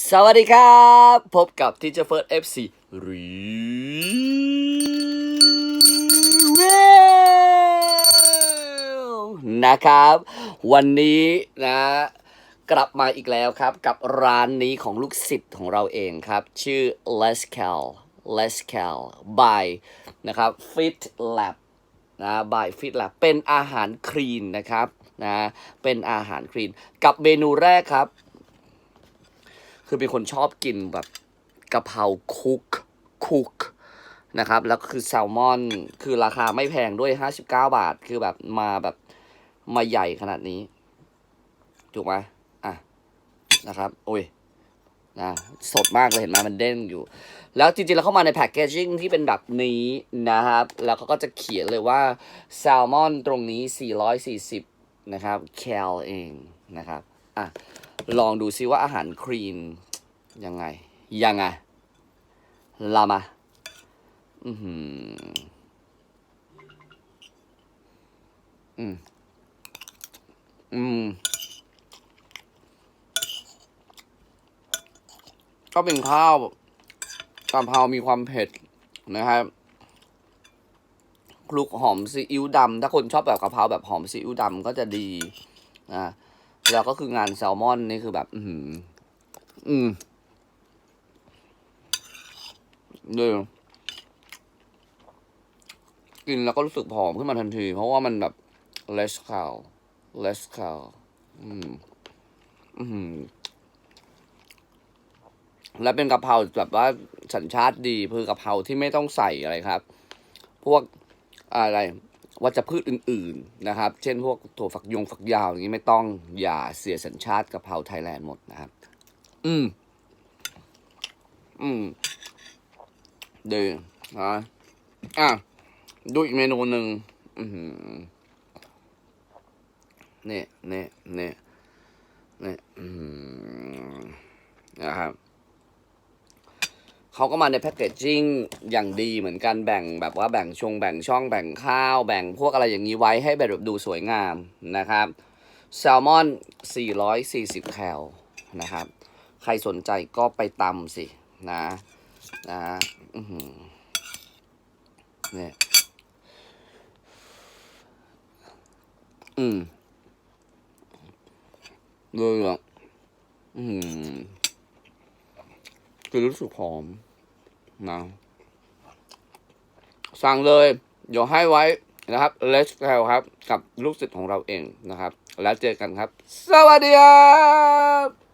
สวัสดีครับ พบกับ Teacher First FC รีวิวนะครับ วันนี้นะ กลับมาอีกแล้วครับ กับร้านนี้ของลูกศิษย์ของเราเองครับ ชื่อ Les Cal Les Cal by นะครับ Fit Lab นะ by Fit Lab เป็นอาหารคลีนนะครับนะเป็นอาหารคลีน กับเมนูแรกครับ คือเป็นคนชอบกินแบบกะเพราคุกคุกนะครับ แล้วก็คือแซลมอน คือราคาไม่แพงด้วย59บาท คือแบบมาแบบมาใหญ่ขนาดนี้ ถูกไหมอะ นะครับ โอ้ย นะ สดมากเลยเห็นไหมมันเด้งอยู่ แล้วจริงๆ แล้วเข้ามาในแพคเกจิ้งที่เป็นแบบนี้นะครับ แล้วเขาก็จะเขียนเลยว่าแซลมอนตรงนี้ 440 นะครับ แคลเองนะครับ อะ ลองดูซิว่าอาหารครีนยังไง ยังไง ลามา อือหืออืม อืม ก็เป็นข้าวกะเพรามีความเผ็ดนะครับคลุกหอมซีอิ๊วดำถ้าคนชอบแบบกะเพราแบบหอมซีอิ๊วดำก็จะดีนะ แล้วก็คืองานแซลมอนนี่คือแบบ อือหืออืมดี๋ยวกินแล้วก็รู้สึกผอมขึ้นมาทันที เพราะว่ามันแบบ less cow less cow อืม อืม และเป็นกะเพราแบบว่าสัญชาติดี คือกะเพราที่ไม่ต้องใส่อะไรครับ พวกอะไร วัชพืชอื่นๆนะครับ เช่นพวกถั่วฝักยงฝักยาวอย่างนี้ไม่ต้องอย่าเสียสัญชาติกะเพราไทยแลนด์หมดนะครับ อืม อืมดีนะอะดูอีกเมนูหนึ่งอือหือเนี่ยเนี่ยเนี่ยเนี่ยอืมนะครับ เขาก็มาในแพคเกจจิ้งอย่างดีเหมือนกันแบ่งแบบว่าแบ่งชงแบ่งช่องแบ่งข้าว แบ่งพวกอะไรอย่างนี้ไว้ให้แบบดูสวยงามนะครับแซลมอน 440 แคลนะครับ ใครสนใจก็ไปตำสินะนะเนี่ยอืมเลยอะอืม คือรู้สึกผอมนะสั่งเลย เดี๋ยวให้ไว้นะครับเลสแคลครับ กับลูกศิษย์ของเราเองนะครับ แล้วเจอกันครับ สวัสดีครับ